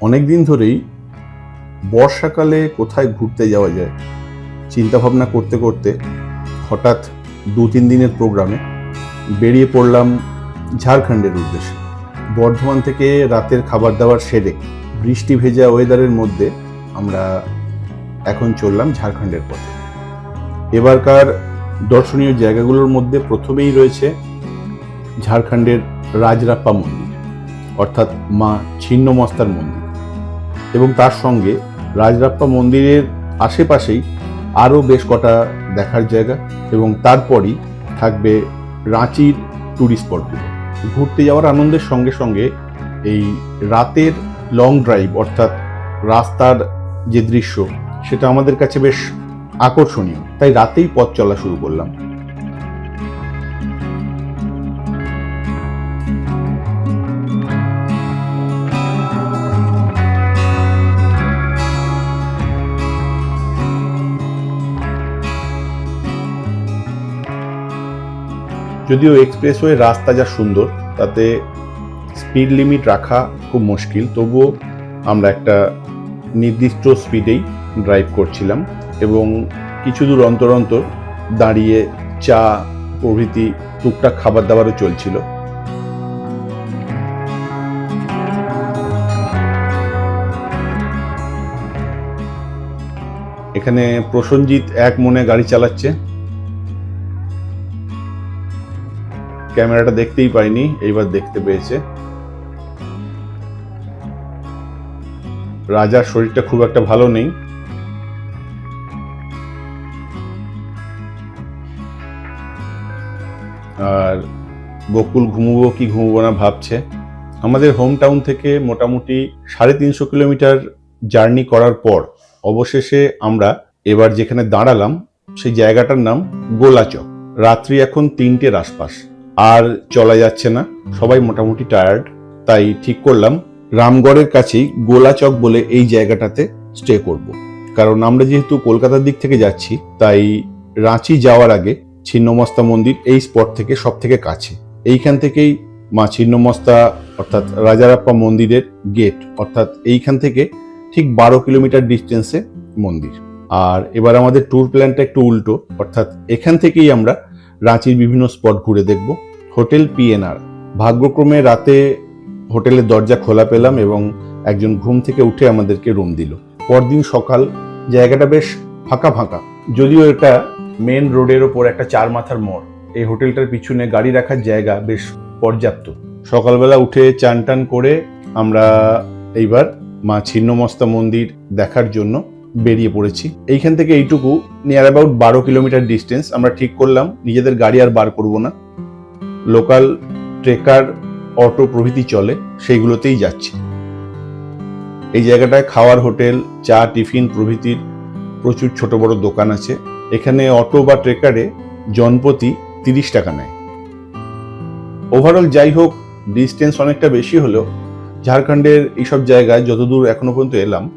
অনেক দিন ধরেই বর্ষাকালে কোথায় ঘুরতে যাওয়া যায় চিন্তা ভাবনা করতে করতে হঠাৎ দু তিন দিনের প্রোগ্রামে বেরিয়ে পড়লাম ঝাড়খণ্ডের উদ্দেশ্যে। বর্ধমান থেকে রাতের খাবার দাবার সেরে বৃষ্টি ভেজা ওয়েদারের মধ্যে আমরা এখন চললাম ঝাড়খণ্ডের পথে। এবারকার দর্শনীয় জায়গাগুলোর মধ্যে প্রথমেই রয়েছে ঝাড়খণ্ডের রাজরাপ্পা মন্দির, অর্থাৎ মা ছিন্নমস্তার মন্দির। এবং তার সঙ্গে রাজরাপ্পা মন্দিরের আশেপাশেই আরও বেশ কটা দেখার জায়গা এবং তারপরই থাকবে রাঁচির ট্যুরিস্ট স্পটগুলো ঘুরতে যাওয়ার আনন্দের সঙ্গে সঙ্গে এই রাতের লং ড্রাইভ অর্থাৎ রাস্তার যে দৃশ্য, সেটা আমাদের কাছে বেশ আকর্ষণীয়। তাই রাতেই পথ চলা শুরু করলাম। যদিও এক্সপ্রেসওয়ে রাস্তা যা সুন্দর, তাতে স্পিড লিমিট রাখা খুব মুশকিল। তবুও আমরা একটা নির্দিষ্ট স্পিডেই ড্রাইভ করছিলাম এবং কিছু দূর অন্তর অন্তর দাঁড়িয়ে চা, প্রভৃতি, টুকটাক খাবার দাবারও চলছিল। এখানে প্রসঞ্জিৎ এক মনে গাড়ি চালাচ্ছে। ক্যামেরাটা দেখতেই পাইনি, এইবার দেখতে পেয়েছে। রাজার শরীরটা খুব একটা ভালো নেই। আর বকুল ঘুমবো কি ঘুমবো না ভাবছে। আমাদের হোম টাউন থেকে মোটামুটি সাড়ে তিনশো কিলোমিটার জার্নি করার পর, অবশেষে আমরা এবার যেখানে দাঁড়ালাম, সেই জায়গাটার নাম গোলাচক। রাত্রি এখন তিনটের আশপাশ। আর চলা যাচ্ছে না। সবাই মোটামুটি টায়ার্ড তাই ঠিক করলাম। রামগড়ের কাছেই গোলাচক বলে এই জায়গাটাতে স্টে করব। কারণ আমরা যেহেতু কলকাতার দিক থেকে যাচ্ছি, তাই রাঁচি যাওয়ার আগে ছিন্নমস্তা মন্দির এই স্পট থেকে সব থেকে কাছে। এইখান থেকেই মা ছিন্নমস্তা অর্থাৎ রাজারাপ্পা মন্দিরের গেট অর্থাৎ এইখান থেকে ঠিক বারো কিলোমিটার ডিস্টেন্সে মন্দির। আর এবার আমাদের ট্যুর প্ল্যানটা একটু উল্টো, অর্থাৎ এখান থেকেই আমরা রাঁচির বিভিন্ন স্পট ঘুরে দেখব। হোটেল পিএনআর ভাগ্যক্রমে রাতে হোটেলের দরজা খোলা পেলাম এবং একজন ঘুম থেকে উঠে আমাদেরকে রুম দিল। পরদিন সকাল, জায়গাটা বেশ ফাঁকা ফাঁকা। যদিও এটা মেন রোডের ওপর একটা চার মাথার মোড়। এই হোটেলটার পিছনে গাড়ি রাখার জায়গা বেশ পর্যাপ্ত। সকালবেলা উঠে চান টান করে আমরা এইবার মা ছিন্নমস্তা মন্দির দেখার জন্য বেরিয়ে পড়েছি। এইখান থেকে এইটুকু নিয়ার অ্যাবাউট বারো কিলোমিটার ডিস্টেন্স আমরা ঠিক করলাম। নিজেদের গাড়ি আর বার করব না। লোকাল ট্রেকার অটো প্রভৃতি চলে, সেইগুলোতেই যাচ্ছি। এই জায়গাটায় খাওয়ার হোটেল, চা, টিফিন প্রভৃতির প্রচুর ছোট বড় দোকান আছে। এখানে অটো বা ট্রেকারে জনপ্রতি তিরিশ টাকা নেয়। ওভারঅল যাই হোক ডিস্টেন্স অনেকটা বেশি হলেও ঝাড়খণ্ডের এইসব জায়গায় যতদূর এখনও পর্যন্ত এলাম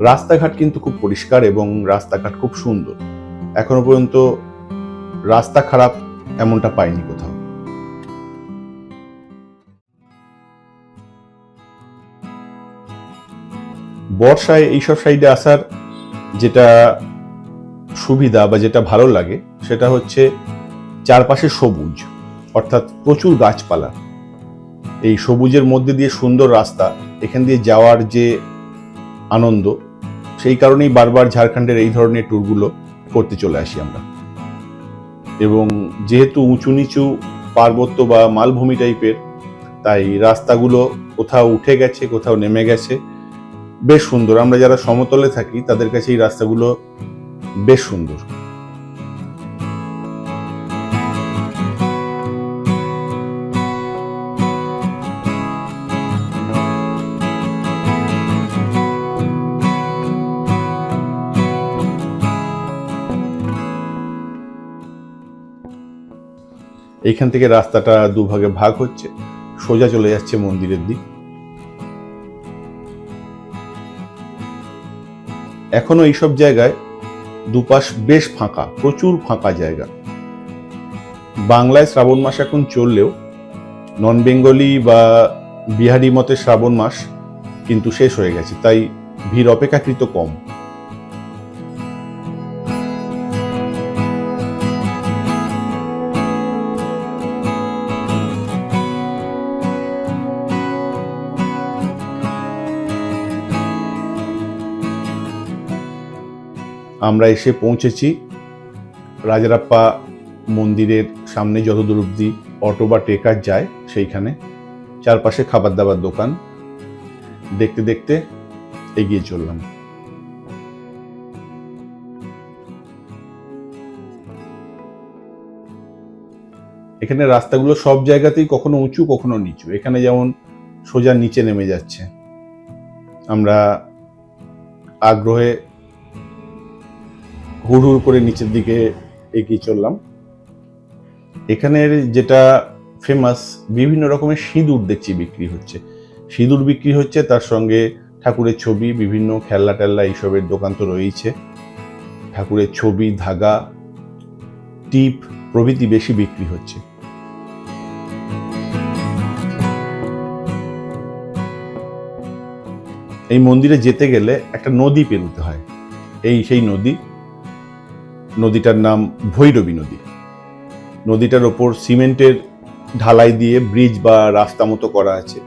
রাস্তাঘাট কিন্তু খুব পরিষ্কার এবং রাস্তাঘাট খুব সুন্দর। এখনও পর্যন্ত রাস্তা খারাপ এমনটা পাইনি কোথাও। বর্ষায় এইসব সাইডে আসার যেটা সুবিধা বা যেটা ভালো লাগে, সেটা হচ্ছে চারপাশে সবুজ, অর্থাৎ প্রচুর গাছপালা। এই সবুজের মধ্যে দিয়ে সুন্দর রাস্তা, এখান দিয়ে যাওয়ার যে আনন্দ সেই কারণেই বারবার ঝাড়খণ্ডের এই ধরনের ট্যুরগুলো করতে চলে আসি আমরা। এবং যেহেতু উঁচু নিচু পার্বত্য বা মালভূমি টাইপের, তাই রাস্তাগুলো কোথাও উঠে গেছে, কোথাও নেমে গেছে, বেশ সুন্দর। আমরা যারা সমতলে থাকি, তাদের কাছে এই রাস্তাগুলো বেশ সুন্দর। এইখান থেকে রাস্তাটা দুভাগে ভাগ হচ্ছে। সোজা চলে যাচ্ছে মন্দিরের দিক। এখনও এইসব জায়গায় দুপাশ বেশ ফাঁকা, প্রচুর ফাঁকা জায়গা। বাংলায় শ্রাবণ মাস এখন চললেও নন বেঙ্গলি বা বিহারি মতে শ্রাবণ মাস কিন্তু শেষ হয়ে গেছে, তাই ভিড় অপেক্ষাকৃত কম। আমরা এসে পৌঁছেছি রাজারাপ্পা মন্দিরের সামনে যত দূর অব্দি অটো বা টেকার যায় সেইখানে। চারপাশে খাবার দাবার দোকান। দেখতে দেখতে এগিয়ে চললাম। এখানে রাস্তাগুলো সব জায়গাতেই কখনো উঁচু, কখনো নিচু। এখানে যেমন সোজা নিচে নেমে যাচ্ছে। আমরা আগ্রহে হুড় হুড় করে নিচের দিকে এগিয়ে চললাম। এখানের যেটা ফেমাস বিভিন্ন রকমের সিঁদুর দেখছি বিক্রি হচ্ছে। সিঁদুর বিক্রি হচ্ছে, তার সঙ্গে ঠাকুরের ছবি, বিভিন্ন খেলনা টেল্লা এইসবের দোকান তো রয়েছে ঠাকুরের ছবি, ধাগা, টিপ প্রভৃতি বেশি বিক্রি হচ্ছে। এই মন্দিরে যেতে গেলে একটা নদী পেরোতে হয়। এই সেই নদী নদীটার নাম ভৈরবী নদী। নদীটার ওপর সিমেন্টের ঢালাই দিয়ে ব্রিজ বা রাস্তা মতো করা আছে।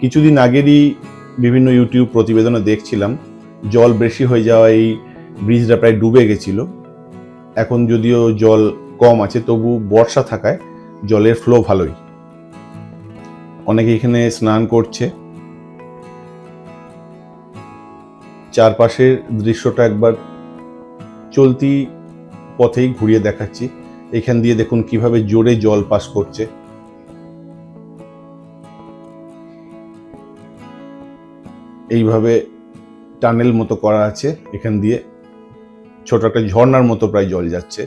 কিছুদিন আগেরই বিভিন্ন ইউটিউব প্রতিবেদনে দেখছিলাম, জল বেশি হয়ে যাওয়া এই ব্রিজটা প্রায় ডুবে গেছিল। এখন যদিও জল কম আছে, তবু বর্ষা থাকায় জলের ফ্লো ভালোই। অনেকে এখানে স্নান করছে। চারপাশের দৃশ্যটা একবার চলতি পথেই ঘুরিয়ে দেখাচ্ছি। এখান দিয়ে দেখুন কীভাবে জোরে জল পাস করছে। এইভাবে টানেল মতো করা আছে। এখান দিয়ে ছোট একটা ঝর্নার মতো প্রায় জল যাচ্ছে।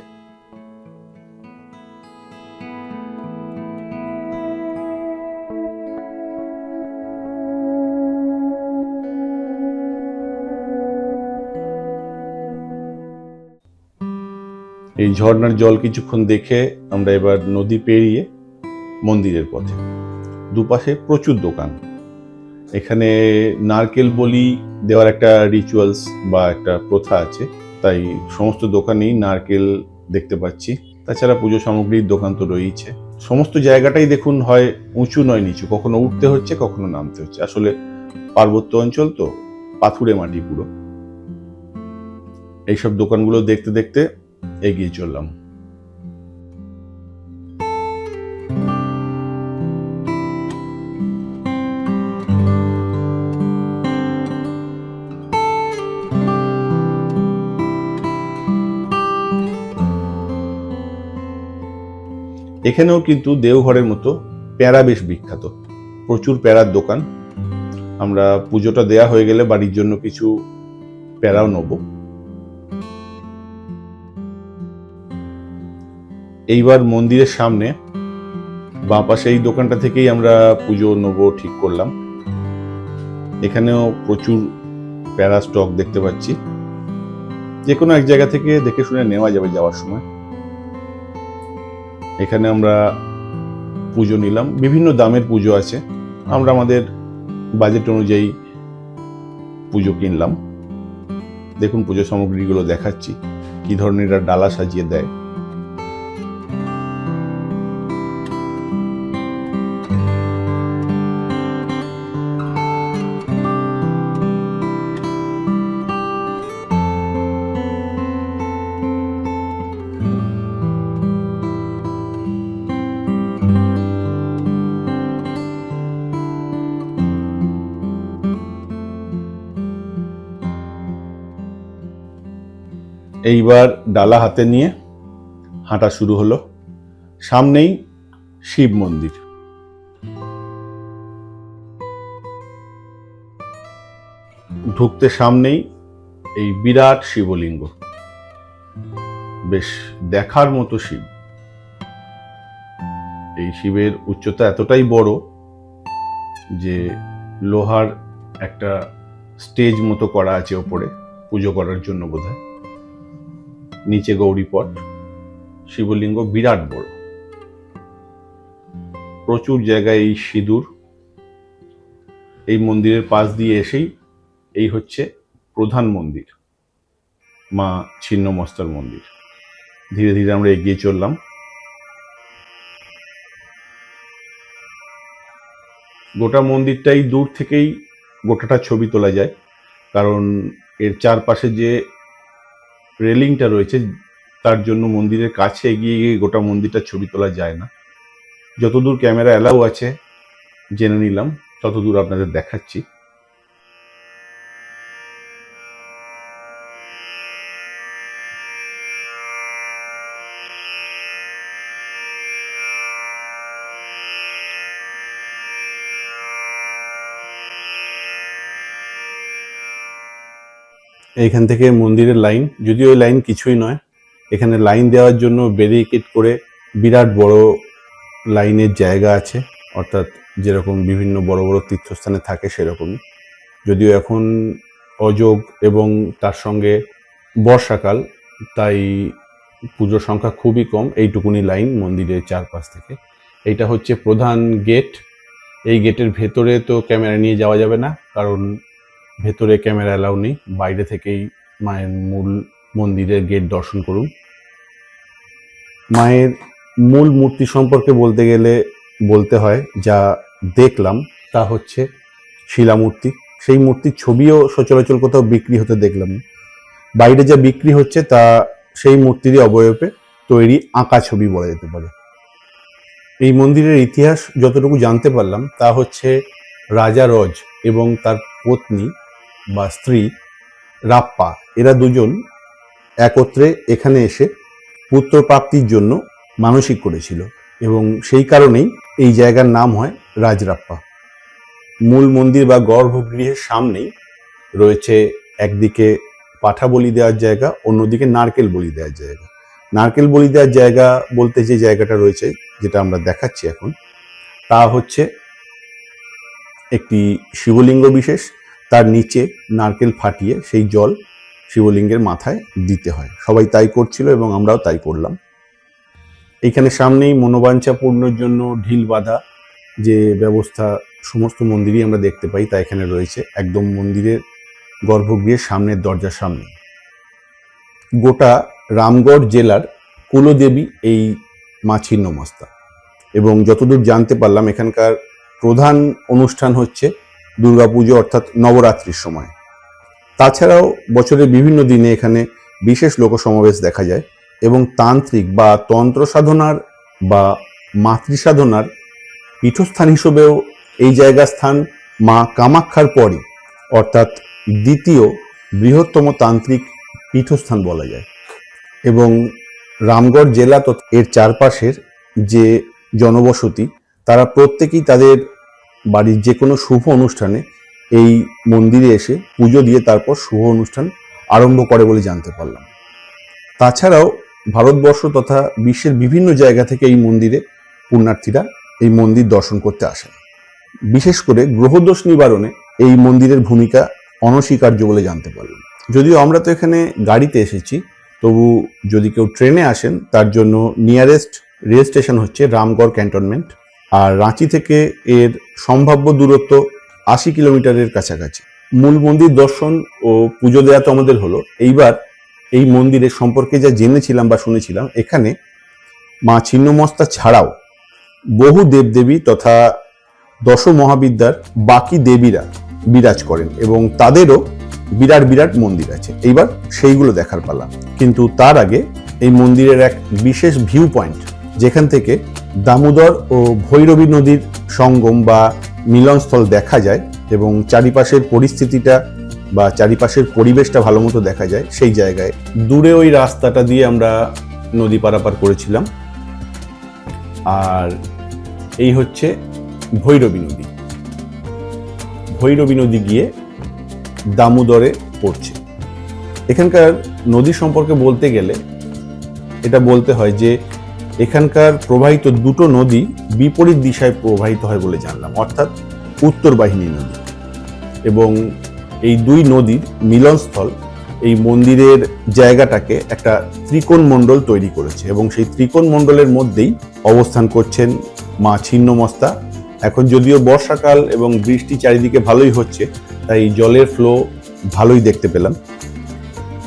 এই ঝর্নার জল কিছুক্ষণ দেখে আমরা এবার নদী পেরিয়ে মন্দিরের পথে। দুপাশে প্রচুর দোকান। এখানে নারকেল বলি দেওয়ার একটা রিচুয়ালস বা একটা প্রথা আছে। তাই সমস্ত দোকানেই নারকেল দেখতে পাচ্ছি। তাছাড়া পুজো সামগ্রীর দোকান তো রয়েছে সমস্ত জায়গাটাই দেখুন হয় উঁচু নয় নিচু। কখনো উঠতে হচ্ছে, কখনো নামতে হচ্ছে। আসলে পার্বত্য অঞ্চল তো পাথুরে মাটি পুরো। এইসব দোকানগুলো দেখতে দেখতে এগিয়ে চললাম। এখানেও কিন্তু দেওঘরের মতো প্যারা বেশ বিখ্যাত। প্রচুর প্যারার দোকান। আমরা পুজোটা দেয়া হয়ে গেলে বাড়ির জন্য কিছু প্যারাও নেব। এইবার মন্দিরের সামনে বাঁ পাশে এই দোকানটা থেকেই আমরা পুজো নেব ঠিক করলাম। এখানেও প্রচুর প্যারা স্টক দেখতে পাচ্ছি। যে কোনো এক জায়গা থেকে দেখে শুনে নেওয়া যাবে যাওয়ার সময়। এখানে আমরা পুজো নিলাম। বিভিন্ন দামের পুজো আছে। আমরা আমাদের বাজেট অনুযায়ী পুজো কিনলাম। দেখুন পুজো সামগ্রীগুলো দেখাচ্ছি। কি ধরনের ডালা সাজিয়ে দেয়। এইবার ডালা হাতে নিয়ে হাঁটা শুরু হলো। সামনেই শিব মন্দির। ঢুকতে সামনেই এই বিরাট শিবলিঙ্গ। বেশ দেখার মতো শিব। এই শিবের উচ্চতা এতটাই বড় যে লোহার একটা স্টেজ মতো করা আছে ওপরে, পুজো করার জন্য বোধহয়। নিচে গৌরীপট শিবলিঙ্গ বিরাট বড়। প্রচুর জায়গায় এই সিঁদুর, এই মন্দিরের পাশ দিয়ে এসেই এই হচ্ছে প্রধান মন্দির, মা ছিন্নমস্তার মন্দির। ধীরে ধীরে আমরা এগিয়ে চললাম। গোটা মন্দিরটাই দূর থেকেই গোটাটা ছবি তোলা যায়, কারণ এর চারপাশে যে রেলিংটা রয়েছে, তার জন্য মন্দিরের কাছে এগিয়ে গিয়ে গোটা মন্দিরটা ছবি তোলা যায় না। যতদূর ক্যামেরা অ্যালাউ আছে, জেনে নিলাম, ততদূর আপনাদের দেখাচ্ছি। এইখান থেকে মন্দিরের লাইন। যদিও ওই লাইন কিছুই নয়, এখানে লাইন দেওয়ার জন্য ব্যারিকেড করে বিরাট বড় লাইনের জায়গা আছে, অর্থাৎ যেরকম বিভিন্ন বড় বড় তীর্থস্থানে থাকে সেরকমই। যদিও এখন অযোগ এবং তার সঙ্গে বর্ষাকাল, তাই পুজোর সংখ্যা খুবই কম, এইটুকুনি লাইন মন্দিরের চারপাশ থেকে। এইটা হচ্ছে প্রধান গেট এই গেটের ভেতরে তো ক্যামেরা নিয়ে যাওয়া যাবে না, কারণ ভেতরে ক্যামেরা অ্যালাউ নেই, বাইরে থেকেই মায়ের মূল মন্দিরের গেট দর্শন করুন। মায়ের মূল মূর্তি সম্পর্কে বলতে গেলে বলতে হয়, যা দেখলাম তা হচ্ছে শিলামূর্তি। সেই মূর্তির ছবিও সচরাচর কোথাও বিক্রি হতে দেখলাম বাইরে যা বিক্রি হচ্ছে তা সেই মূর্তিরই অবয়বে তৈরি আঁকা ছবি বলা যেতে পারে। এই মন্দিরের ইতিহাস যতটুকু জানতে পারলাম তা হচ্ছে রাজা রজ এবং তার পত্নী বা স্ত্রী রাপ্পা, এরা দুজন একত্রে এখানে এসে পুত্র প্রাপ্তির জন্য মানসিক করেছিল এবং সেই কারণেই এই জায়গার নাম হয় রাজরাপ্পা। মূল মন্দির বা গর্ভগৃহের সামনেই রয়েছে একদিকে পাঠা বলি দেওয়ার জায়গা, অন্যদিকে নারকেল বলি দেওয়ার জায়গা। নারকেল বলি দেওয়ার জায়গা বলতে যে জায়গাটা রয়েছে, যেটা আমরা দেখাচ্ছি এখন, তা হচ্ছে একটি শিবলিঙ্গ বিশেষ তার নিচে নারকেল ফাটিয়ে সেই জল শিবলিঙ্গের মাথায় দিতে হয়। সবাই তাই করছিল এবং আমরাও তাই করলাম। এখানে সামনেই মনোবাঞ্ছা পূর্ণর জন্য ঢিল বাঁধা যে ব্যবস্থা সমস্ত মন্দিরই আমরা দেখতে পাই, তা এখানে রয়েছে। একদম মন্দিরের গর্ভগৃহের সামনের দরজার সামনে। গোটা রামগড় জেলার কুলদেবী এই মা ছিন্নমস্তা এবং যতদূর জানতে পারলাম, এখানকার প্রধান অনুষ্ঠান হচ্ছে দুর্গাপুজো অর্থাৎ নবরাত্রির সময়। তাছাড়াও বছরের বিভিন্ন দিনে এখানে বিশেষ লোক সমাবেশ দেখা যায় এবং তান্ত্রিক বা তন্ত্র সাধনার বা মাতৃ সাধনার পীঠস্থান হিসেবেও এই জায়গার স্থান মা কামাক্ষার পরই, অর্থাৎ দ্বিতীয় বৃহত্তম তান্ত্রিক পীঠস্থান বলা যায়। এবং রামগড় জেলা তথা এর চারপাশের যে জনবসতি, তারা প্রত্যেকেই তাদের বাড়ির যে কোনো শুভ অনুষ্ঠানে এই মন্দিরে এসে পুজো দিয়ে তারপর শুভ অনুষ্ঠান আরম্ভ করে বলে জানতে পারলাম। তাছাড়াও ভারতবর্ষ তথা বিশ্বের বিভিন্ন জায়গা থেকে এই মন্দিরে পুণ্যার্থীরা এই মন্দির দর্শন করতে আসেন। বিশেষ করে গ্রহদোষ নিবারণে এই মন্দিরের ভূমিকা অনস্বীকার্য বলে জানতে পারলাম। যদিও আমরা তো এখানে গাড়িতে এসেছি, তবু যদি কেউ ট্রেনে আসেন, তার জন্য নিয়ারেস্ট রেল স্টেশন হচ্ছে রামগড় ক্যান্টনমেন্ট। আর রাঁচি থেকে এর সম্ভাব্য দূরত্ব আশি কিলোমিটারের কাছাকাছি। মূল মন্দির দর্শন ও পুজো দেওয়া তো আমাদের হলো। এইবার এই মন্দিরের সম্পর্কে যা জেনেছিলাম বা শুনেছিলাম, এখানে মা ছিন্নমস্তা ছাড়াও বহু দেবদেবী তথা দশ মহাবিদ্যার বাকি দেবীরা বিরাজ করেন এবং তাদেরও বিরাট বিরাট মন্দির আছে। এইবার সেইগুলো দেখার পালা। কিন্তু তার আগে এই মন্দিরের এক বিশেষ ভিউ পয়েন্ট যেখান থেকে দামোদর ও ভৈরবী নদীর সঙ্গম বা মিলনস্থল দেখা যায় এবং চারিপাশের পরিস্থিতিটা বা চারিপাশের পরিবেশটা ভালো মতো দেখা যায় সেই জায়গায়। দূরে ওই রাস্তাটা দিয়ে আমরা নদী পারাপার করেছিলাম। আর এই হচ্ছে ভৈরবী নদী। ভৈরবী নদী গিয়ে দামোদরে পড়ছে। এখানকার নদী সম্পর্কে বলতে গেলে এটা বলতে হয় যে এখানকার প্রবাহিত দুটো নদী বিপরীত দিশায় প্রবাহিত হয় বলে জানলাম, অর্থাৎ উত্তর বাহিনী নদী। এবং এই দুই নদীর মিলনস্থল এই মন্দিরের জায়গাটাকে একটা ত্রিকোণ মণ্ডল তৈরি করেছে এবং সেই ত্রিকোণ মণ্ডলের মধ্যেই অবস্থান করছেন মা ছিন্নমস্তা। এখন যদিও বর্ষাকাল এবং বৃষ্টি চারিদিকে ভালোই হচ্ছে, তাই জলের ফ্লো ভালোই দেখতে পেলাম।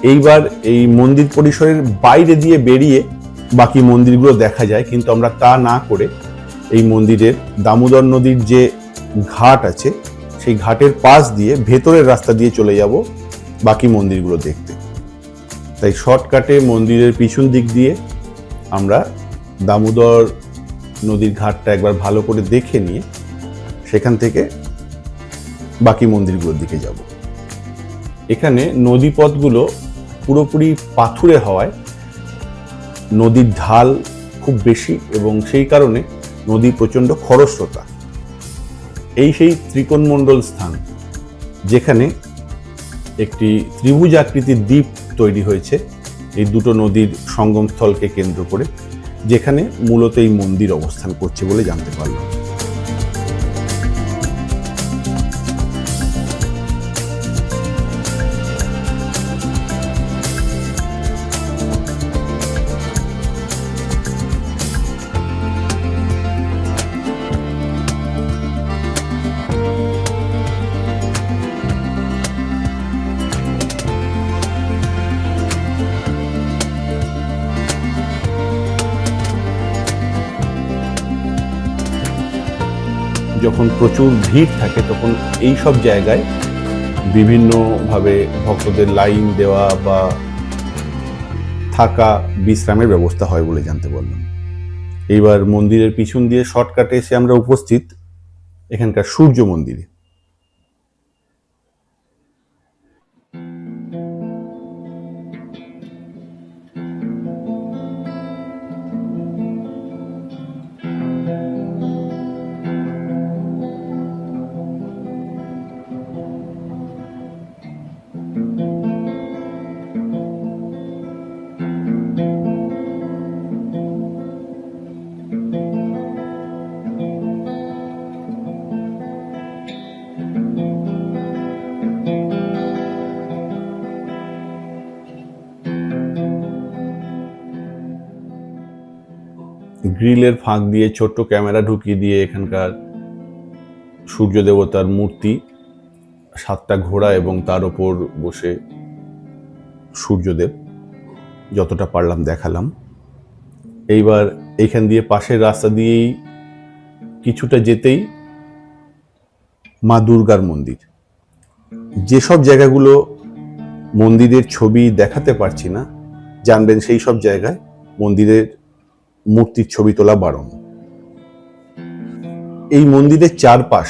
এইবার এই মন্দির পরিসরের বাইরে দিয়ে বেরিয়ে বাকি মন্দিরগুলো দেখা যায়, কিন্তু আমরা তা না করে এই মন্দিরের দামোদর নদীর যে ঘাট আছে, সেই ঘাটের পাশ দিয়ে ভেতরের রাস্তা দিয়ে চলে যাব বাকি মন্দিরগুলো দেখতে। তাই শর্টকাটে মন্দিরের পিছন দিক দিয়ে আমরা দামোদর নদীর ঘাটটা একবার ভালো করে দেখে নিয়ে সেখান থেকে বাকি মন্দিরগুলোর দিকে যাব। এখানে নদীপথগুলো পুরোপুরি পাথুরে হওয়ায় নদীর ঢাল খুব বেশি এবং সেই কারণে নদী প্রচণ্ড খরস্রোতা। এই সেই ত্রিকোণমণ্ডল স্থান, যেখানে একটি ত্রিভুজ আকৃতির দ্বীপ তৈরি হয়েছে, এই দুটো নদীর সঙ্গমস্থলকে কেন্দ্র করে, যেখানে মূলত এই মন্দির অবস্থান করছে বলে জানতে পারলাম। যখন প্রচুর ভিড় থাকে তখন এই সব জায়গায় বিভিন্নভাবে ভক্তদের লাইন দেওয়া বা থাকা বিশ্রামের ব্যবস্থা হয় বলে জানতে পারলাম। এইবার মন্দিরের পিছন দিয়ে শর্টকাটে এসে আমরা উপস্থিত এখানকার সূর্য মন্দিরে। গ্রিলের ফাঁক দিয়ে ছোট্ট ক্যামেরা ঢুকিয়ে দিয়ে এখানকার সূর্য দেবতার মূর্তি, সাতটা ঘোড়া এবং তার ওপর বসে সূর্যদেব যতটা পারলাম দেখালাম। এইবার এইখান দিয়ে পাশের রাস্তা দিয়েই কিছুটা যেতেই মা দুর্গার মন্দির। যেসব জায়গাগুলো মন্দিরের ছবি দেখাতে পারছি না, জানবেন সেই সব জায়গায় মন্দিরের মূর্তির ছবি তোলা বারণ। এই মন্দিরের চারপাশ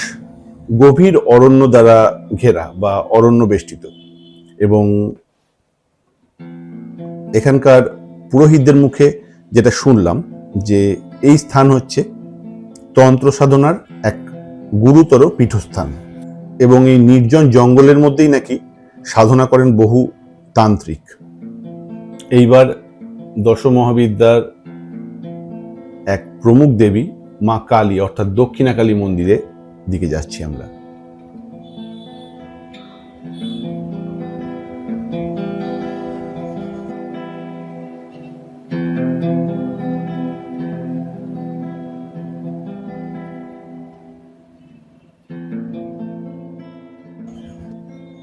গভীর অরণ্য দ্বারা ঘেরা বা অরণ্য বেষ্টিত এবং এখানকার পুরোহিতদের মুখে যেটা শুনলাম যে এই স্থান হচ্ছে তন্ত্র সাধনার এক গুরুতর পীঠস্থান এবং এই নির্জন জঙ্গলের মধ্যেই নাকি সাধনা করেন বহু তান্ত্রিক। এইবার দশ মহাবিদ্যার এক প্রমুখ দেবী মা কালী, অর্থাৎ দক্ষিণা কালী মন্দিরে দিকে যাচ্ছি আমরা।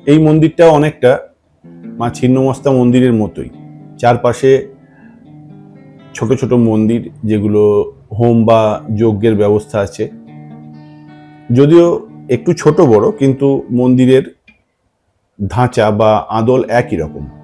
এই মন্দিরটা অনেকটা মা ছিন্নমস্তা মন্দিরের মতোই। চারপাশে ছোট ছোট মন্দির যেগুলো হোম বা যজ্ঞের ব্যবস্থা আছে। যদিও একটু ছোট বড়, কিন্তু মন্দিরের ধাঁচা বা আদল একই রকম।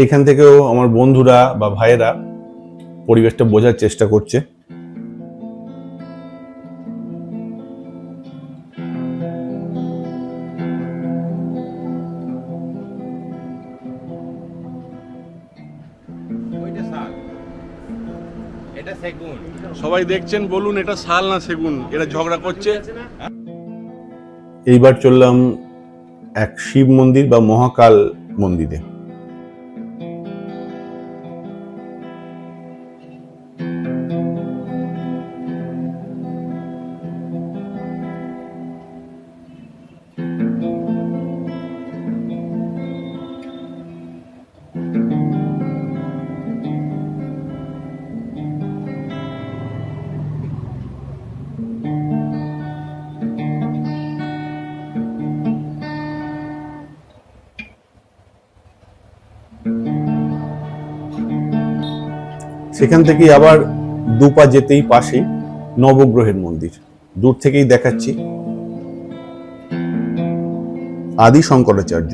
এইখান থেকেও আমার বন্ধুরা বা ভাইয়েরা পরিবেশটা বোঝার চেষ্টা করছে। ওইটা শাল। এটা সেগুন। সবাই দেখছেন বলুন এটা শাল না সেগুন? এটা ঝগড়া করছে। এইবার চললাম এক শিব মন্দির বা মহাকাল মন্দিরে। সেখান থেকেই আবার দুপা যেতেই পাশে নবগ্রহের মন্দির। দূর থেকেই দেখাচ্ছি আদি শঙ্করাচার্য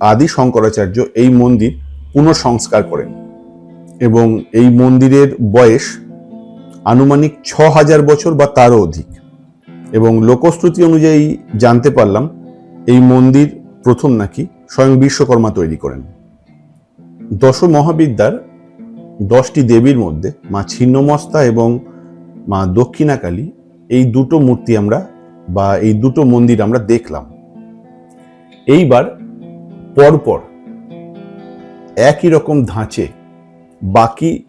আদি শঙ্করাচার্য এই মন্দির পুনঃসংস্কার করেন এবং এই মন্দিরের বয়স আনুমানিক ছ হাজার বছর বা তারও অধিক। এবং লোকশ্রুতি অনুযায়ী জানতে পারলাম, এই মন্দির প্রথম নাকি স্বয়ং বিশ্বকর্মা তৈরি করেন। দশ মহাবিদ্যার দশটি দেবীর মধ্যে মা ছিন্নমস্তা এবং মা দক্ষিণাকালী এই দুটো মূর্তি আমরা বা এই দুটো মন্দির আমরা দেখলাম। এইবার পরপর একই রকম ধাঁচে বাকি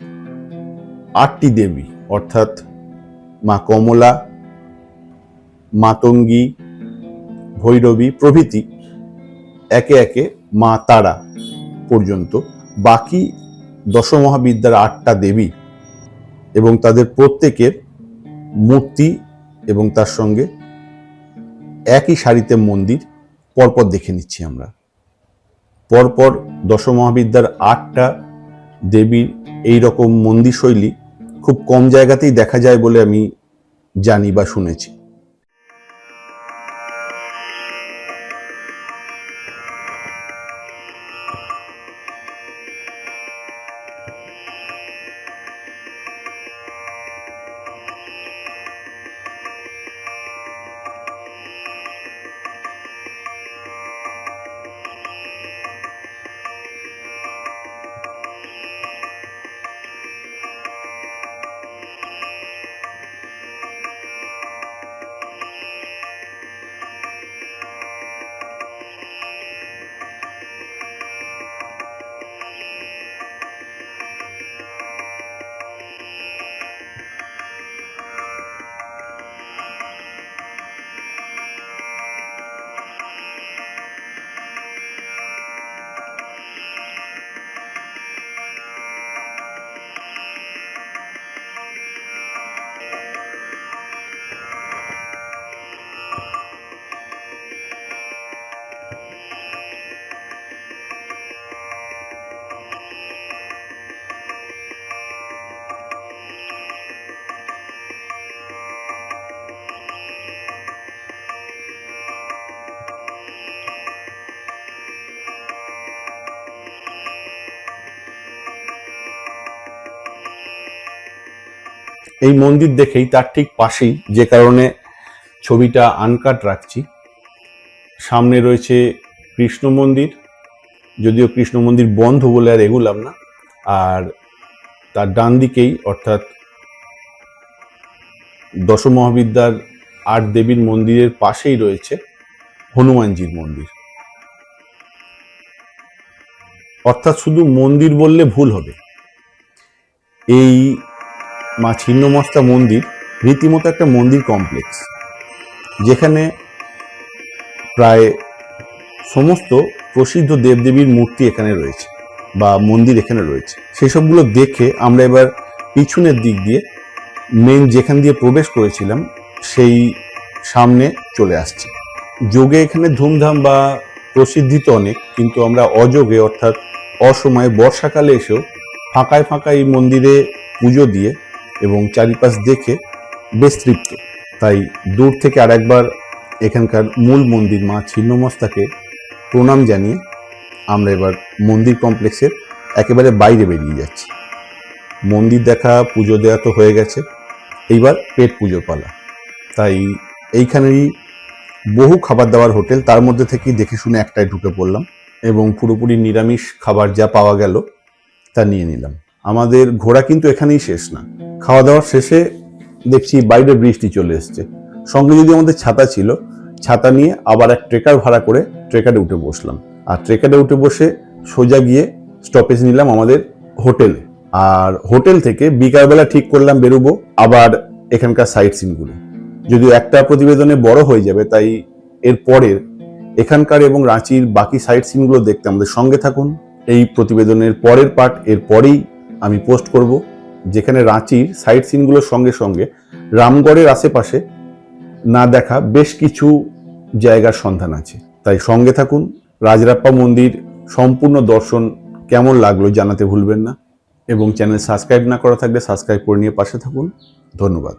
আটটি দেবী, অর্থাৎ মা কমলা মাতঙ্গী ভৈরবী প্রভৃতি একে একে মা তারা পর্যন্ত বাকি দশমহাবিদ্যার আটটা দেবী এবং তাদের প্রত্যেকের মূর্তি এবং তার সঙ্গে একই সারিতে মন্দির পরপর দেখে নিচ্ছি আমরা। পরপর দশমহাবিদ্যার আটটা দেবীর এই রকম মন্দির শৈলী খুব কম জায়গাতেই দেখা যায় বলে আমি জানি বা শুনেছি। এই মন্দির দেখেই তার ঠিক পাশেই, যে কারণে ছবিটা আনকাট রাখছি, সামনে রয়েছে কৃষ্ণ মন্দির, যদিও কৃষ্ণ মন্দির বন্ধ বলে আর এগুলাম না, আর তার ডান দিকেই, অর্থাৎ দশমহাবিদ্যার আট দেবীর মন্দিরের পাশেই রয়েছে হনুমানজির মন্দির। অর্থাৎ শুধু মন্দির বললে ভুল হবে। এই মা ছিন্নমস্তা মন্দির, রীতিমতো একটা মন্দির কমপ্লেক্স যেখানে প্রায় সমস্ত প্রসিদ্ধ দেবদেবীর মূর্তি এখানে রয়েছে বা মন্দির এখানে রয়েছে। সেসবগুলো দেখে আমরা এবার পিছনের দিক দিয়ে মেন যেখান দিয়ে প্রবেশ করেছিলাম, সেই সামনে চলে আসছি। যোগে এখানে ধুমধাম বা প্রসিদ্ধি তো অনেক, কিন্তু আমরা অযোগে অর্থাৎ অসময়ে বর্ষাকালে এসেও ফাঁকায় ফাঁকায় এই মন্দিরে পুজো দিয়ে এবং চারিপাশ দেখে বেশ তৃপ্ত। তাই দূর থেকে আরেকবার এখানকার মূল মন্দির মা ছিন্নমস্তাকে প্রণাম জানিয়ে আমরা এবার মন্দির কমপ্লেক্সের একেবারে বাইরে বেরিয়ে যাচ্ছি। মন্দির দেখা, পুজো দেওয়া তো হয়ে গেছে। এইবার পেট পুজোর পালা। তাই এইখানেরই বহু খাবার দাবার হোটেল, তার মধ্যে থেকেই দেখে শুনে একটাই ঢুকে পড়লাম এবং পুরোপুরি নিরামিষ খাবার যা পাওয়া গেল তা নিয়ে নিলাম। আমাদের ঘোরা কিন্তু এখানেই শেষ না। খাওয়া দাওয়ার শেষে দেখছি বাইরে বৃষ্টি চলে এসছে। সঙ্গে যদি আমাদের ছাতা ছিল, ছাতা নিয়ে আবার এক ট্রেকার ভাড়া করে ট্রেকারে উঠে বসলাম। আর ট্রেকারে উঠে বসে সোজা গিয়ে স্টপেজ নিলাম আমাদের হোটেলে। আর হোটেল থেকে বিকালবেলা ঠিক করলাম বেরোবো, আবার এখানকার সাইট সিনগুলো যদিও একটা প্রতিবেদনে বড় হয়ে যাবে, তাই এর পরের এখানকার এবং রাঁচির বাকি সাইট সিনগুলো দেখতে আমাদের সঙ্গে থাকুন। এই প্রতিবেদনের পরের পার্ট এর পরেই আমি পোস্ট করব, যেখানে রাঁচির সাইট সিনগুলোর সঙ্গে সঙ্গে রামগড়ের আশেপাশে না দেখা বেশ কিছু জায়গার সন্ধান আছে। তাই সঙ্গে থাকুন, রাজরাপ্পা মন্দির সম্পূর্ণ দর্শন কেমন লাগল জানাতে ভুলবেন না, এবং চ্যানেল সাবস্ক্রাইব না করা থাকলে সাবস্ক্রাইব করে নিয়ে পাশে থাকুন। ধন্যবাদ।